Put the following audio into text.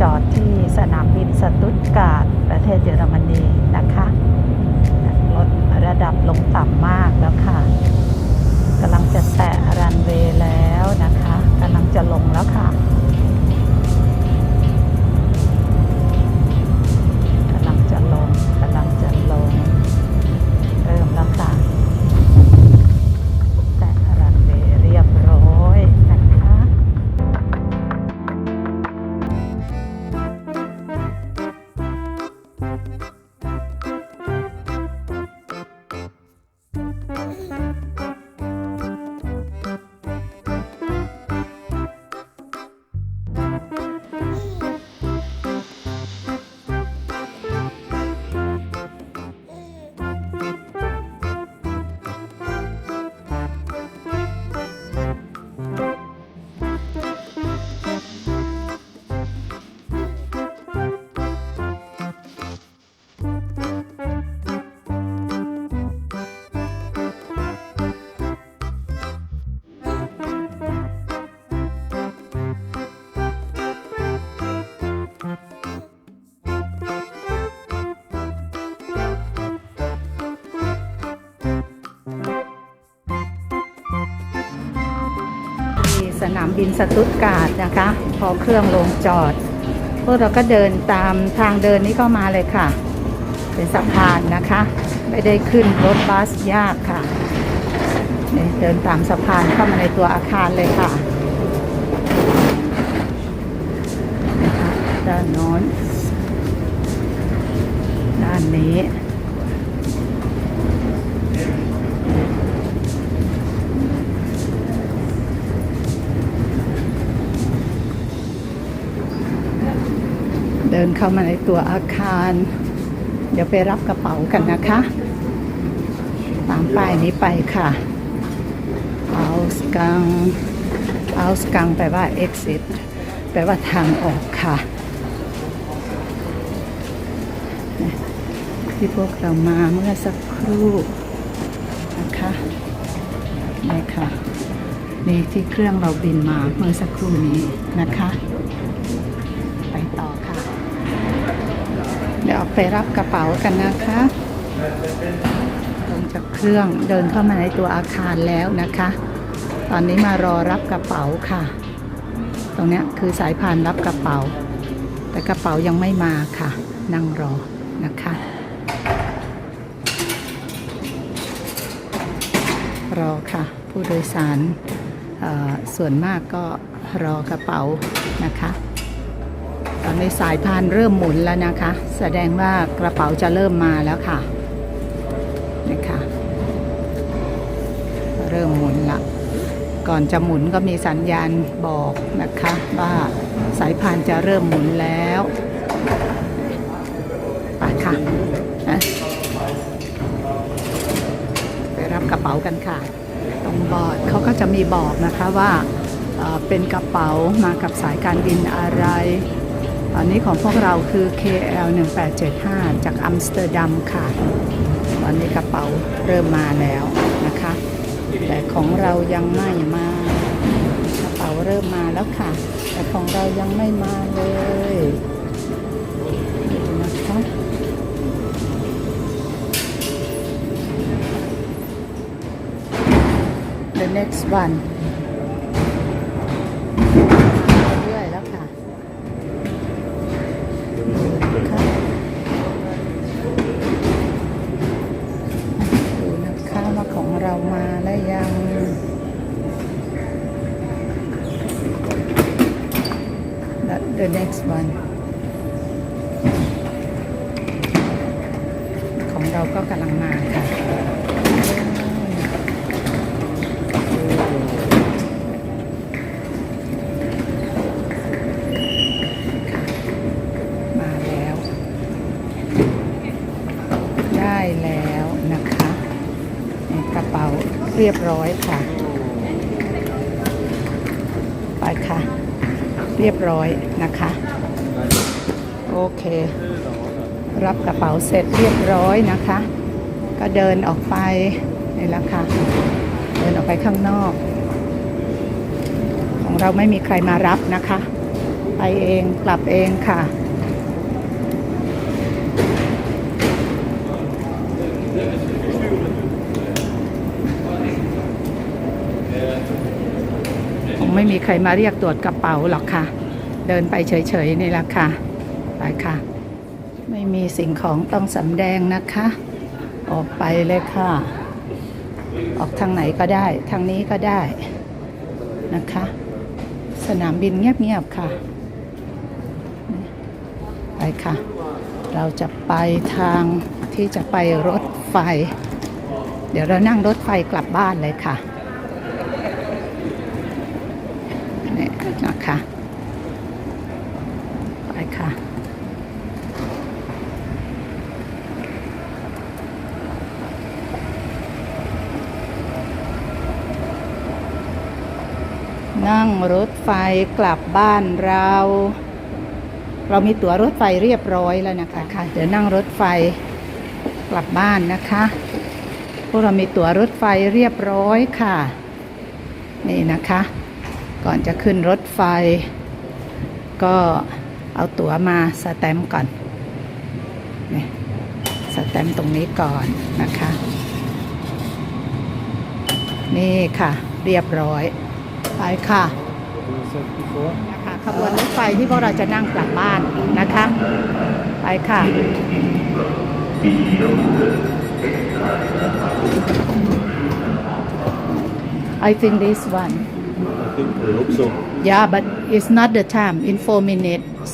จอดที่สนามบินสตุตการ์ดประเทศเยอรมนีนะคะรถระดับลงต่ำมากแล้วค่ะกำลังจะแตะรันเวย์แล้วนะคะกำลังจะลงแล้วค่ะามบินสตุตการ์ดนะคะ พอเครื่องลงจอด พวกเราก็เดินตามทางเดินนี้เข้ามาเลยค่ะ เป็นสะพานนะคะ ไม่ได้ขึ้นรถบัสยากค่ะนี่เดินตามสะพานเข้ามาในตัวอาคารเลยค่ะนะคะด้านโน้นด้านนี้ เดินเข้ามาในตัวอาคาร เดี๋ยวไปรับกระเป๋ากันนะคะ ตามป้ายนี้ไปค่ะเอาสกังเอาสกังแปลว่า exit แปลว่าทางออกค่ะ ที่พวกเรามาเมื่อสักครู่นะคะนี่ค่ะ นี่ที่เครื่องเราบินมาเมื่อสักครู่นี้นะคะ ไปรับกระเป๋ากันนะคะลงจากเครื่องเดินเข้ามาในตัวอาคารแล้วนะคะ ตอนนี้มารอรับกระเป๋าค่ะ ตรงนี้คือสายพานรับกระเป๋า แต่กระเป๋ายังไม่มาค่ะ นั่งรอนะคะ รอค่ะ ผู้โดยสารส่วนมากก็รอกระเป๋านะคะ อนนี้สายพานเริ่มหมุนแล้วนะคะ แสดงว่ากระเป๋าจะเริ่มมาแล้วค่ะนี่ค่ะเริ่มหมุนละ ก่อนจะหมุนก็มีสัญญาณบอกนะคะว่าสายพานจะเริ่มหมุนแล้วไปค่ะไปรับกระเป๋ากันค่ะ ตรงบอร์ดเขาก็จะมีบอกนะคะว่าเป็นกระเป๋ามากับสายการบินอะไร อนนี้ของพวกเราคือ KL 1875 จากอัมสเตอร์ดัมค่ะตอนนี้กระเป๋าเริ่มมาแล้วนะคะ แต่ของเรายังไม่มากระเป๋าเริ่มมาแล้วค่ะ แต่ของเรายังไม่มาเลยนะคะ The next one เรื่อยๆแล้วค่ะ ค่ะดูนะคะว่าของเรามาแล้วยัง That the next one ของเราก็กำลังมาค่ะ มาแล้ว ได้แล้วนะคะนี่กระเป๋าเรียบร้อยค่ะ ไปค่ะ เรียบร้อยนะคะ โอเค รับกระเป๋าเสร็จเรียบร้อยนะคะ ก็เดินออกไปนี่แหละค่ะ เดินออกไปข้างนอก ของเราไม่มีใครมารับนะคะ ไปเองกลับเองค่ะ คงไม่มีใครมาเรียกตรวจกระเป๋าหรอกค่ะ เดินไปเฉยๆนี่แหละค่ะไปค่ะ ไม่มีสิ่งของต้องสำแดงนะคะ ออกไปเลยค่ะ ออกทางไหนก็ได้ ทางนี้ก็ได้นะคะ สนามบินเงียบๆค่ะ ไปค่ะ เราจะไปทางที่จะไปรถไฟ เดี๋ยวเรานั่งรถไฟกลับบ้านเลยค่ะ เนี่ยนะคะ ไปค่ะ นั่งรถไฟกลับบ้านเรา เรามีตั๋วรถไฟเรียบร้อยแล้วนะคะค่ะ เดี๋ยวนั่งรถไฟกลับบ้านนะคะ พวกเรามีตั๋วรถไฟเรียบร้อยค่ะ นี่นะคะ ก่อนจะขึ้นรถไฟ ก็เอาตั๋วมาสแตมป์ก่อนนี่สแตมป์ตรงนี้ก่อนนะคะ นี่ค่ะ เรียบร้อย ไปค่ะนะคะขบวนรถไฟที่พวกเราจะนั่งกลับบ้านนะคะ ไปค่ะ I think this one I think I hope so. yeah but it's not the time in four minutes